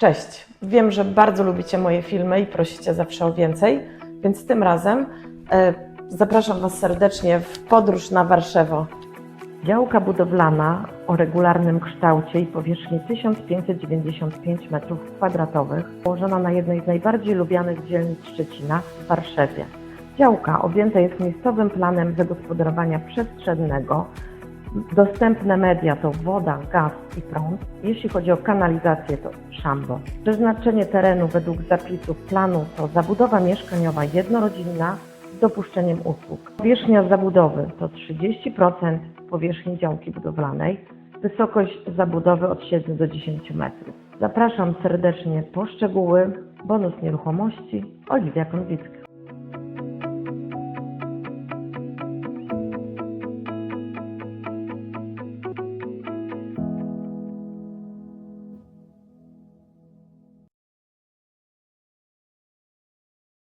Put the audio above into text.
Cześć. Wiem, że bardzo lubicie moje filmy i prosicie zawsze o więcej, więc tym razem e, zapraszam Was serdecznie w podróż na Warszawę. Działka budowlana o regularnym kształcie i powierzchni 1595 m2, położona na jednej z najbardziej lubianych dzielnic Szczecina w Warszawie. Działka objęta jest miejscowym planem zagospodarowania przestrzennego, Dostępne media to woda, gaz i prąd. Jeśli chodzi o kanalizację, to szambo. Przeznaczenie terenu według zapisów planu to zabudowa mieszkaniowa jednorodzinna z dopuszczeniem usług. Powierzchnia zabudowy to 30% powierzchni działki budowlanej. Wysokość zabudowy od 7 do 10 metrów. Zapraszam serdecznie po szczegóły. Bonus nieruchomości. Oliwia Konwicka.